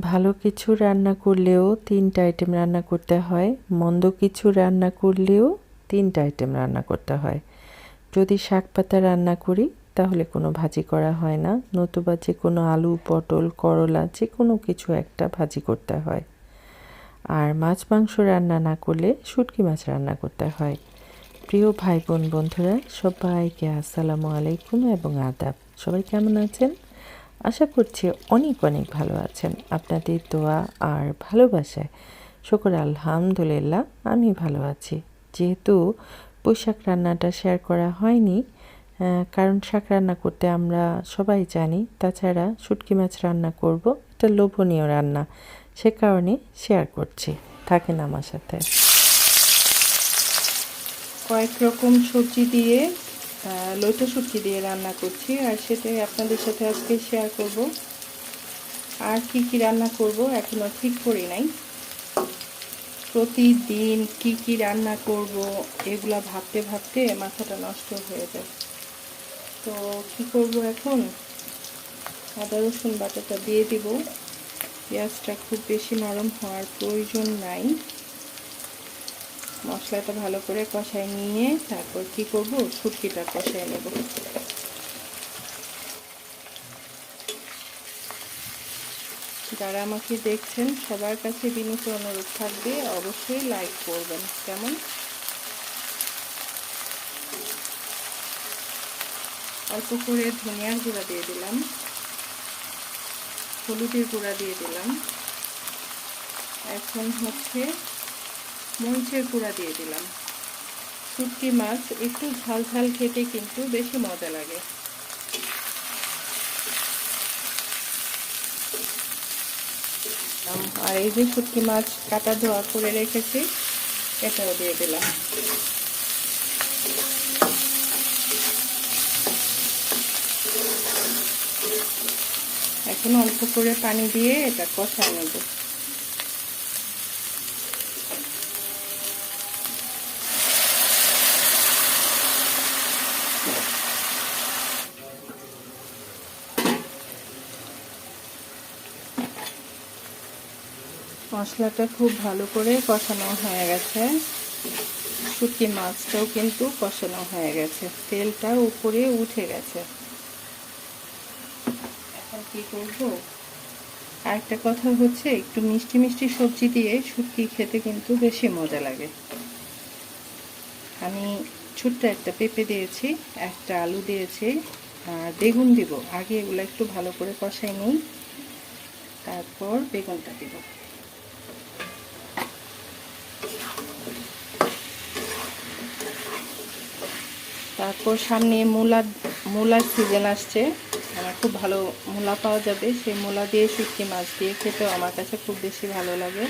ভালো কিছু রান্না করলেও তিনটা আইটেম রান্না করতে হয়, মন্দ কিছু রান্না করলেও তিনটা আইটেম রান্না করতে হয়। যদি শাক পাতা রান্না করি, তাহলে কোনো ভাজি করা হয় না। নতুবা যে কোনো আলু, পটল, করলা যে কোনো কিছু একটা ভাজি করতে হয়। আর মাছ, মাংস রান্না না করলে শুটকি মাছ রান্না করতে হয়। প্রিয় ভাই বোন বন্ধুরা, সবাইকে আসসালামু আলাইকুম এবং আদাব। সবাই কেমন আছেন? আশা করছি অনেক অনেক ভালো আছেন। আপনাদের দোয়া আর ভালোবাসায় শুকর আলহামদুলিল্লাহ, আমি ভালো আছি। যেহেতু বৈশাখ রান্নাটা শেয়ার করা হয়নি কারণ শাক রান্না করতে আমরা সবাই জানি, তাছাড়া শুটকি মাছ রান্না করব, এটা লোভনীয় রান্না, সে কারণে শেয়ার করছি। থাকেন আমার সাথে। কয়েক রকম সবজি দিয়ে লইটা সবজি দিয়ে রান্না করছি আর সেটাই আপনাদের সাথে আজকে শেয়ার করব। আর কি কি রান্না করব এখনও ঠিক করি নাই। প্রতিদিন কি কি রান্না করব এগুলা ভাবতে ভাবতে মাথাটা নষ্ট হয়ে যায়। তো কি করব এখন? আদা, রসুন বাটাটা দিয়ে দিব। পেঁয়াজটা খুব বেশি নরম হওয়ার প্রয়োজন নাই। মশলাটা ভালো করে কষায় নিয়ে তারপর কি করব? শুটকিটা কষায় নেব। যারা আমাকে দেখছেন, সবার কাছে বিনীত অনুরোধ থাকবে, অবশ্যই লাইক করবেন। কেমন? অল্প করে ধনিয়ার গুঁড়া দিয়ে দিলাম। হলুদের গুঁড়া দিয়ে দিলাম। এখন হচ্ছে মরিচের গুঁড়া দিয়ে দিলাম। শুটকি মাছ একটু ঝাল ঝাল খেতে কিন্তু বেশি মজা লাগে। আর এই যে শুটকি মাছ কাটা ধোয়া করে রেখেছি, এটাও দিয়ে দিলাম। এখন অল্প করে পানি দিয়ে এটা কষায় নেব মশলাটা খুব ভালো করে কষানো হয়ে গেছে। শুটকি মাছটাও কিন্তু কষানো হয়ে গেছে। তেলটা উপরে উঠে গেছে। এখন কি করব? আরেকটা কথা হচ্ছে, একটু মিষ্টি মিষ্টি সবজি দিয়ে শুটকি খেতে কিন্তু বেশি মজা লাগে। আমি ছোট্ট একটা পেঁপে দিয়েছি, একটা আলু দিয়েছি, আর বেগুন দিব। আগে এগুলো একটু ভালো করে কষাই নিই। তারপর বেগুনটা দিব। তারপর সামনে মূলার মূলার সিজন আসছে। আমার খুব ভালো মূলা পাওয়া যাবে। সেই মূলা দিয়ে শুটকি মাছ দিয়ে খেতেও আমার কাছে খুব বেশি ভালো লাগে।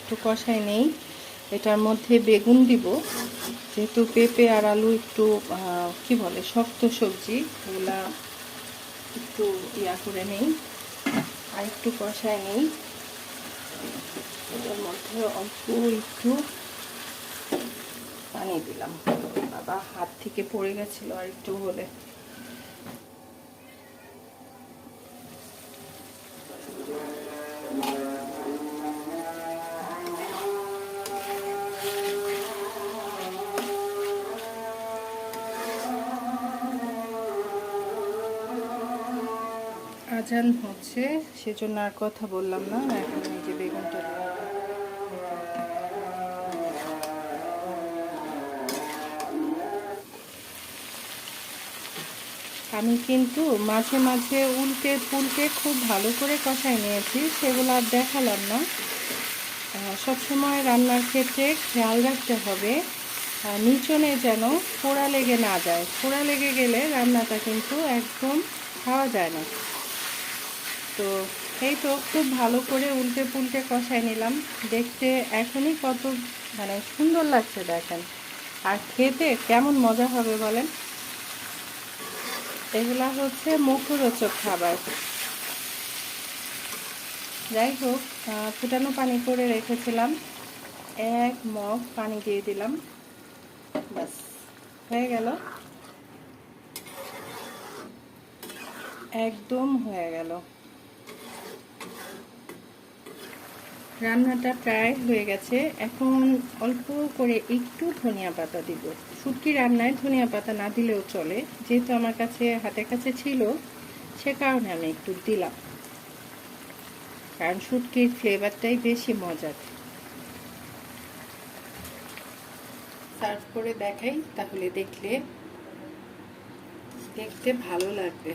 একটু কষাই নেই। এটার মধ্যে বেগুন দিব। যেহেতু পেঁপে আর আলু একটু কি বলে, শক্ত সবজি এগুলা একটু ইয়া করে নেই। আর একটু কষায় নেই। পানি দিলাম। বাবা হাত থেকে পড়ে গেছিল আর একটু হলে। আজান হচ্ছে, সেজন্য আর কথা বললাম না। এখন এই আমি কিন্তু মাঝে মাঝে উল্টে পুলটে খুব ভালো করে কষাই নিয়েছি, সেগুলো আর দেখালাম না। সবসময় রান্নার ক্ষেত্রে খেয়াল রাখতে হবে নিচনে যেন পোড়া লেগে না যায়। পোড়া লেগে গেলে রান্নাটা কিন্তু একদম খাওয়া যায় না। তো এই তো খুব ভালো করে উল্টে পুলটে কষাই নিলাম। দেখতে এখনই কত মানে সুন্দর লাগছে দেখেন। আর খেতে কেমন মজা হবে বলেন? এগুলা হচ্ছে মুখরোচক খাবার। যাই হোক ফুটানো পানি করে রেখেছিলাম। এক মগ পানি দিয়ে দিলাম। ব্যাস, হয়ে গেল। একদম হয়ে গেল। রান্নাটা প্রায় হয়ে গেছে। এখন অল্প করে একটু ধনিয়া পাতা দিব। শুটকি রান্নায় ধনিয়া পাতা না দিলেও চলে। যেহেতু আমার কাছে, হাতের কাছে ছিল, সে কারণে আমি একটু দিলাম। কারণ শুটকির ফ্লেভারটাই বেশি মজার। সার্ভ করে দেখাই, তাহলে দেখলে, দেখতে ভালো লাগবে।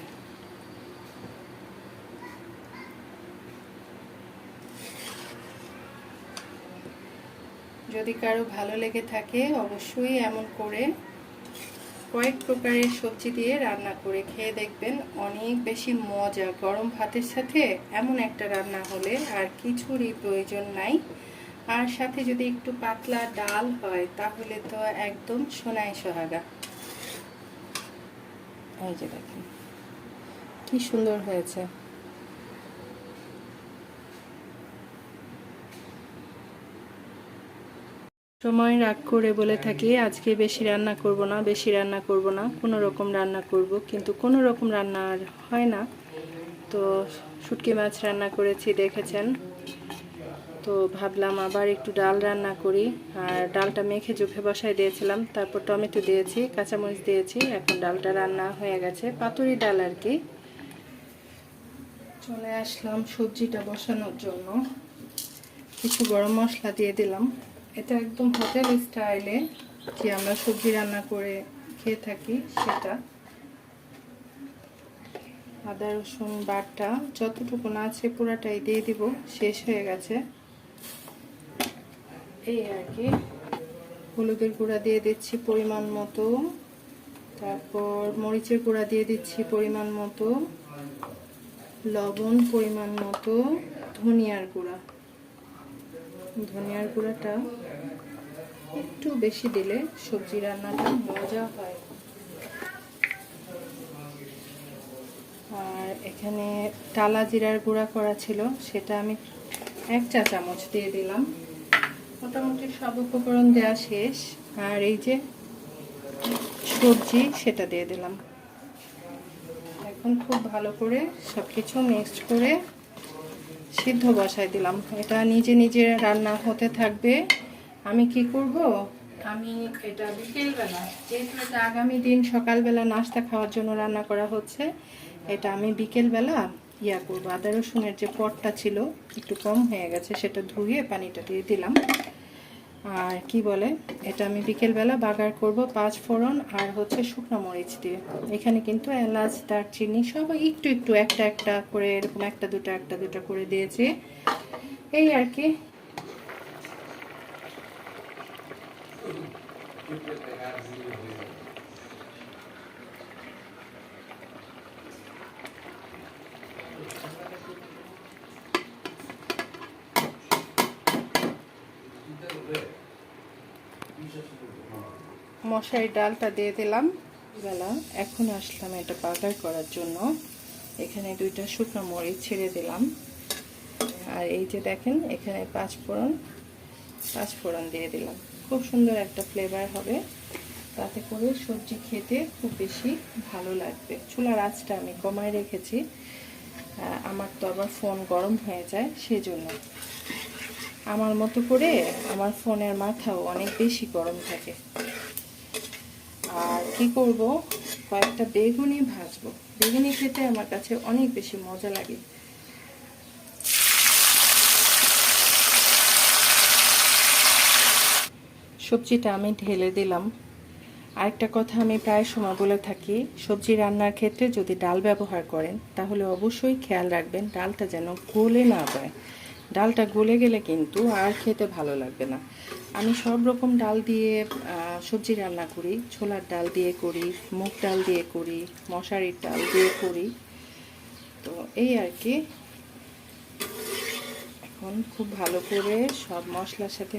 যদি কারও ভালো লেগে থাকে, অবশ্যই এমন করে কয়েক প্রকারের সবজি দিয়ে রান্না করে খেয়ে দেখবেন অনেক বেশি মজা। গরম ভাতের সাথে এমন একটা রান্না হলে আর কিছুরই প্রয়োজন নাই। আর সাথে যদি একটু পাতলা ডাল হয়, তাহলে তো একদম সোনাই সোহাগা। এই যে দেখেন, কি সুন্দর হয়েছে। সময় রাগ করে বলে থাকি, আজকে বেশি রান্না করব না, বেশি রান্না করব না, কোনো রকম রান্না করব। কিন্তু কোনো রকম রান্না আর হয় না। তো শুটকি মাছ রান্না করেছি, দেখেছেন? তো ভাবলাম আবার একটু ডাল রান্না করি। আর ডালটা মেখে চোখে বসায় দিয়েছিলাম, তারপর টমেটো দিয়েছি, কাঁচামরিচ দিয়েছি, এখন ডালটা রান্না হয়ে গেছে, পাতুরি ডাল আর কি। চলে আসলাম সবজিটা বসানোর জন্য। কিছু গরম মশলা দিয়ে দিলাম। এটা একদম হোটেল স্টাইলে যে আমরা সবজি রান্না করে খেয়ে থাকি, সেটা। আদা, রসুন, বাটা, যতটুকু না আছে পুরাটাই দিয়ে দিব, শেষ হয়ে গেছে। এই আর কি। হলুদের গুঁড়া দিয়ে দিচ্ছি পরিমাণ মতো। তারপর মরিচের গুঁড়া দিয়ে দিচ্ছি পরিমাণ মতো। লবণ পরিমাণ মতো। ধনিয়ার গুঁড়া। ধনিয়ার গুঁড়াটা একটু বেশি দিলে সবজি রান্নাটা মজা হয়। আর এখানে টালা জিরার গুঁড়া করা ছিল, সেটা আমি এক চা চামচ দিয়ে দিলাম। মোটামুটি সব উপকরণ দেওয়া শেষ। আর এই যে সবজি, সেটা দিয়ে দিলাম। এখন খুব ভালো করে সব কিছু মিক্সড করে সিদ্ধ বসায় দিলাম। এটা নিজে নিজে রান্না হতে থাকবে। আমি কি করব? আমি এটা বিকেলবেলা, যেহেতু এটা আগামী দিন সকালবেলা নাস্তা খাওয়ার জন্য রান্না করা হচ্ছে, এটা আমি বিকেলবেলা ইয়া করব। আদা রসুনের যে পটটা ছিল, একটু কম হয়ে গেছে, সেটা ধুয়ে পানিটা দিয়ে দিলাম। আর কি বলে? এটা আমি বিকেলবেলা বাগার করব পাঁচ ফোড়ন আর হচ্ছে শুকনো মরিচ দিয়ে। এখানে কিন্তু এলাচ, দারচিনি সব একটু একটু একটা একটা করে, এরকম একটা দুটো একটা দুটো করে দিয়েছি। এই আর কি। মশারি ডালটা দিয়ে দিলাম। বেলা এখন আসলাম এটা বাগার করার জন্য। এখানে দুইটা শুকনো মরিচ ছেড়ে দিলাম। আর এই যে দেখেন, এখানে পাঁচ ফোড়ন পাঁচ ফোড়ন দিয়ে দিলাম। খুব সুন্দর একটা ফ্লেভার হবে। তাতে করে সবজি খেতে খুব বেশি ভালো লাগবে। চুলার আঁচটা আমি কমায় রেখেছি। আমার তো আবার ফোন গরম হয়ে যায়, সেজন্য। আমার মতো করে আমার ফোনের মাথাও অনেক বেশি গরম থাকে। আর কি করব? কয়েকটা বেগুনি ভাজবো। বেগুনি খেতে আমার কাছে অনেক বেশি মজা লাগে। সবজিটা আমি ঢেলে দিলাম। আরেকটা কথা আমি প্রায় সময় বলে থাকি, সবজি রান্নার ক্ষেত্রে যদি ডাল ব্যবহার করেন, তাহলে অবশ্যই খেয়াল রাখবেন ডালটা যেন গলে না যায়। ডালটা গলে গেলে কিন্তু আর খেতে ভালো লাগবে না। আমি সব রকম ডাল দিয়ে সবজি রান্না করি, ছোলার ডাল দিয়ে করি, মুগ ডাল দিয়ে করি, মশারির ডাল দিয়ে করি। তো এই আর কি। এখন খুব ভালো করে সব মশলার সাথে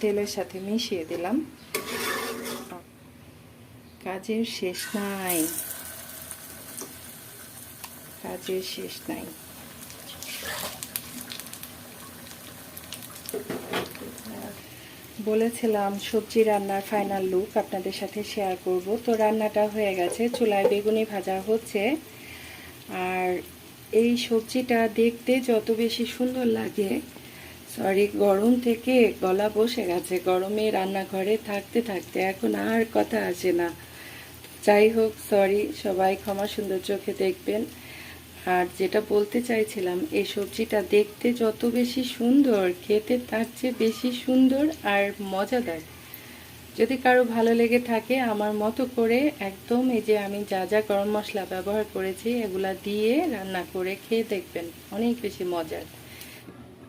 তেলের সাথে মিশিয়ে দিলাম। কাজের শেষ নাই। কাজের শেষ নাই। বলেছিলাম সবজি রান্নার ফাইনাল লুক আপনাদের সাথে শেয়ার করব। তো রান্নাটা হয়ে গেছে, চুলায় বেগুনি ভাজা হচ্ছে। আর এই সবজিটা দেখতে যত বেশি সুন্দর লাগে সরি গরম থেকে গলা বসে গেছে। গরমে রান্নাঘরে থাকতে থাকতে এখন আর কথা আসে না। যাই হোক সরি সবাই ক্ষমা সুন্দর চোখে দেখবেন। আর যেটা বলতে চাইছিলাম, এই সবজিটা দেখতে যত বেশি সুন্দর, খেতে তার চেয়ে বেশি সুন্দর আর মজাদার। যদি কারও ভালো লেগে থাকে, আমার মতো করে একদম এই যে আমি যা যা গরম মশলা ব্যবহার করেছি, এগুলা দিয়ে রান্না করে খেয়ে দেখবেন, অনেক বেশি মজার।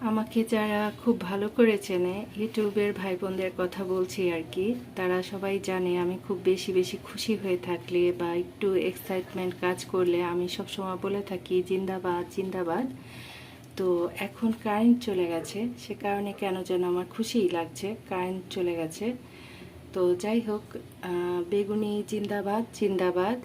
আমাকে যারা খুব ভালো করে চেনে, ইউটিউবের ভাই বোনদের কথা বলছি আর কি, তারা সবাই জানে আমি খুব বেশি বেশি খুশি হয়ে থাকলে বা একটু এক্সাইটমেন্ট কাজ করলে আমি সবসময় বলে থাকি, জিন্দাবাদ জিন্দাবাদ। তো এখন কারেন্ট চলে গেছে, সে কারণে কেন যেন আমার খুশিই লাগছে কারেন্ট চলে গেছে। তো যাই হোক বেগুনি জিন্দাবাদ জিন্দাবাদ।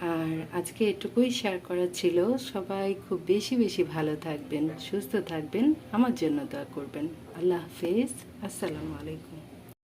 আর আজকে এটুকুই শেয়ার করা ছিল। সবাই খুব বেশি বেশি ভালো থাকবেন, সুস্থ থাকবেন। আমার জন্য দোয়া করবেন। আল্লাহ হাফেজ। আসসালামু আলাইকুম।